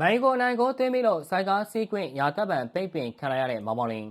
မိုင်ကိုအနိုင်ကိုသွင်းပြီးတော့စိုက်ကားစီးကွင်းရာတပ်ပံပိတ်ပင်ခံရတဲ့မောင်မောင်လင်း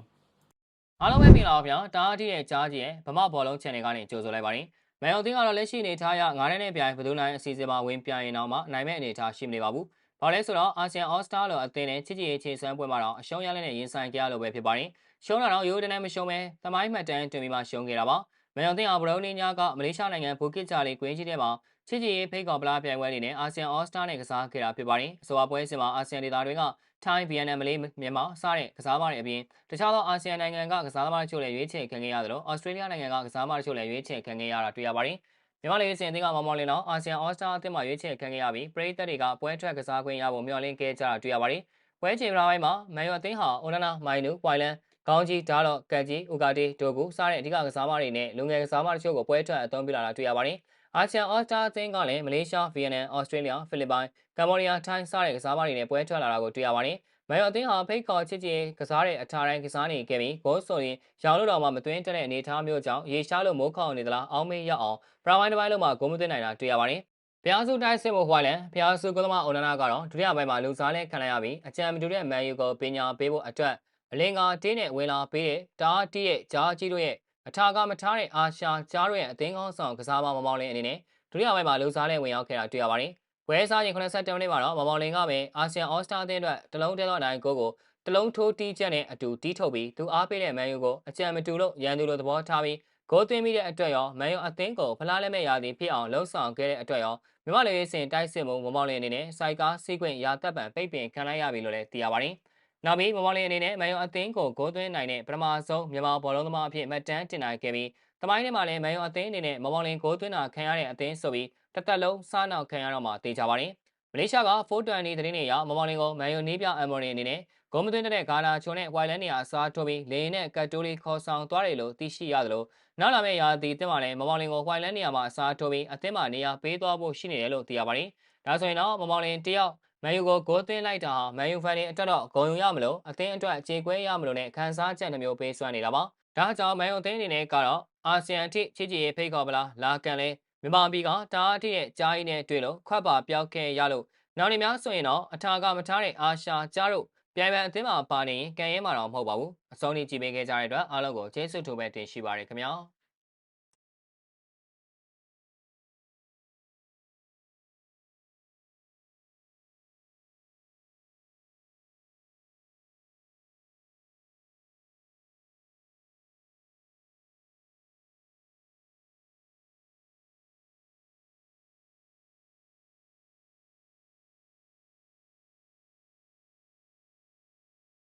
အားလုံးပဲမင်္ဂလာပါဗျာတားအတီးရဲ့ကြားကြီးရဲ့ဗမာဘောလုံး channel ကနေကြိုဆိုလိုက်ပါတယ်မိုင်အောင်တင်းကတော့လက်ရှိအနေထားအရ9နှစ်နဲ့ပြိုင်ဘယ်သူနိုင်အစီအစဉ်မှာဝင်ပြိုင်ရင်တော့မှနိုင်မဲ့အနေထားရှိမနေပါဘူးဘာလဲဆိုတော့အာဆီယံအော်စတာလိုအသင်းနဲ့ချစ်ကြည်ရေးခြေစွမ်းပွဲမှာတော့အရှုံးရလက်နဲ့ရင်ဆိုင်ကြရလို့ပဲဖြစ်ပါတယ်ရှုံးတာတော့ရိုးတန်းနဲ့မရှုံးပဲသမိုင်းမှတ်တမ်းတွင်ပြီးမှရှုံးခဲ့တာပါ မိုင်အောင်တင်းအဘရုံးနေညာကမလေးရှားနိုင်ငံဘူကစ်ဂျာလီကွင်းကြီးထဲမှာချစ်ကြည်ရေးဖိတ်ခေါ်ပလားပြိုင်ပွဲအနေနဲ့အာဆီယံအော်စတာနဲ့ကစားခဲ့တာဖြစ်ပါတယ်အဆိုပါပွဲစဉ်မှာအာဆီယံဒေသတွေကထိုင်းဗီယက်နမ်မလေးမြန်မာစတဲ့ကစားသမားတွေအပြင်တခြားသောအာဆီယံနိုင်ငံကကစားသမားတို့လည်းရွေးချယ်ခံခဲ့ရသလိုဩစတြေးလျနိုင်ငံကကစားသမားတို့လည်းရွေးချယ်ခံခဲ့ရတာတွေ့ရပါတယ်မြန်မာလေစင်အသင်းကမောင်မောင်လင်းတော့အာဆီယံအော်စတာအသင်းမှာရွေးချယ်ခံခဲ့ရပြီးပရိသတ်တွေကပွဲထွက်ကစားခွင့်ရဖို့မျှော်လင့်ခဲ့ကြတာတွေ့ရပါတယ်ပွဲချိန်ပလာပိုင်းမှာမန်ယူအသင်းဟာအိုနာနာမိုင်နူပွိုင်လန် ကောင်းကြီးဒါတော့ကန်ကြီးဥကာတီဒိုကူစတဲ့အဓိကကစားသမားတွေနဲ့လူငယ်ကစားသမားတချို့ကိုပွဲထွက်အသုံးပြုလာတာတွေ့ရပါတယ်အာဆီယံအော်စတာအသင်းကလည်းမလေးရှားဗီယက်နမ်ဩစတြေးလျဖိလစ်ပိုင်ကမ္ဘောဒီးယားထိုင်းစတဲ့ကစားသမားတွေနဲ့ပွဲထွက်လာတာကိုတွေ့ရပါတယ်မန်ယူအသင်းဟာဖိတ်ခေါ်ချစ်ချင်ကစားတဲ့အထာတိုင်းကစားနေခဲ့ပြီးဂိုးဆိုရင်ရောင်လို့တော့မှမသွင်းတဲ့အနေအထားမျိုးကြောင့်ရေရှားလို့မိုးခေါင်နေသလားအောင်းမေးရအောင်ပရာဝိုင်းတစ်ပိုင်းလုံးမှာဂိုးမသွင်းနိုင်တာတွေ့ရပါတယ်။ဖျားစုတိုင်းစစ်မှုဟွိုင်လန်ဖျားစုကုသမအိုနာနာကတော့ဒုတိယပိုင်းမှာလူစားလဲခံလိုက်ရပြီးအကြံမတူတဲ့မန်ယူကိုပညာပေးဖို့အတွက် အလင်္ကာတင်းနဲ့ဝင်လာပေးတဲ့တားတီးရဲ့ဂျားကြီးတို့ရဲ့အထာကမထားတဲ့အာရှာဂျားတို့ရဲ့အသင်းကောင်းဆောင်ကစားမမောင်မောင်လင်းအနေနဲ့ဒုတိယပိုင်းမှာလူစားလဲဝင်ရောက်ခဲ့တာတွေ့ရပါတယ်။ဝဲစားရင်87မိနစ်မှာတော့မောင်မောင်လင်းကပဲအာဆီယံအော်စတာအသင်းအတွက်တလုံးတဲသောနိုင်ကိုကိုတလုံးထိုးတီးချက်နဲ့အတူတီးထုတ်ပြီးသူအားပေးတဲ့မန်ယူကိုအကြံမတူလို့ရန်သူလိုသဘောထားပြီးဂိုးသွင်းမိတဲ့အတွက်ရောမန်ယူအသင်းကိုဖလားလက်မဲ့ရာသီဖြစ်အောင်လှုပ်ဆောင်ခဲ့တဲ့အတွက်ရောမြမလေးရေးစင်တိုက်စစ်မှုမမောင်လင်းအနေနဲ့စိုက်ကားစီးခွင့်ရာတပ်ပံပိတ်ပင်ခံလိုက်ရပြီလို့လည်းသိရပါတယ်။ နောက်ပြီးမမောင်လင်းအနေနဲ့မန်ယူအသင်းကိုဂိုးသွင်းနိုင်တဲ့ပထမဆုံးမြန်မာဘောလုံးသမားအဖြစ်မှတ်တမ်းတင်နိုင်ခဲ့ပြီးတမိုင်းထဲမှာလည်းမန်ယူအသင်းအနေနဲ့မမောင်လင်းဂိုးသွင်းတာခံရတဲ့အသင်းဆိုပြီးတစ်သက်လုံးစားနောက်ခံရတော့မှသိကြပါတယ်။မလေးရှားက420သတင်းတွေအရမမောင်လင်းကိုမန်ယူနီးပြအမ်မော်နီအနေနဲ့ဂုံမသွင်းတဲ့ဂါလာချုံနဲ့ဝိုင်လန်နေရာအစားထိုးပြီးလေရင်နဲ့ကတ်တိုးလေးခေါ်ဆောင်သွားတယ်လို့သိရှိရသလိုနောက်လာမယ့်ရာသီတင်မှာလည်းမမောင်လင်ကိုဝိုင်လန်နေရာမှာအစားထိုးပြီးအသင်းမှာနေရာပေးသွားဖို့ရှိနေတယ်လို့သိရပါတယ်။ဒါဆိုရင်တော့မမောင်လင်တယောက် မန်ယူကိုဂိုးသွင်းလိုက်တာဟာမန်ယူဖန်တွေအတွက်တော့ဂုံယူရမလို့အသင်းအတွက်အခြေခွဲရမလို့နဲ့ခန်းစားချက်နှမျိုးပေးစွမ်းနေတာပါ။ဒါကြောင့်မန်ယူအသင်းအနေနဲ့ကတော့အာဆီယံအထိချစ်ကြည်ရေးဖိတ်ခေါ်ပလားလာကန်လဲမြန်မာပြည်ကတားအထိရဲ့ကြားကြီးနဲ့တွေ့လို့ခွက်ပါပြောက်ခဲ့ရလို့နောက်နေများဆိုရင်တော့အထာကမထားတဲ့အာရှာကြားတို့ပြိုင်ပန်အသင်းမှာပါနေရင်ကန်ရဲမှာတော့မဟုတ်ပါဘူးအစုံနေကြည့်ပေးခဲ့ကြတဲ့အတွက်အားလုံးကိုကျေးဇူးတူပဲတင်ရှိပါရခင်ဗျာ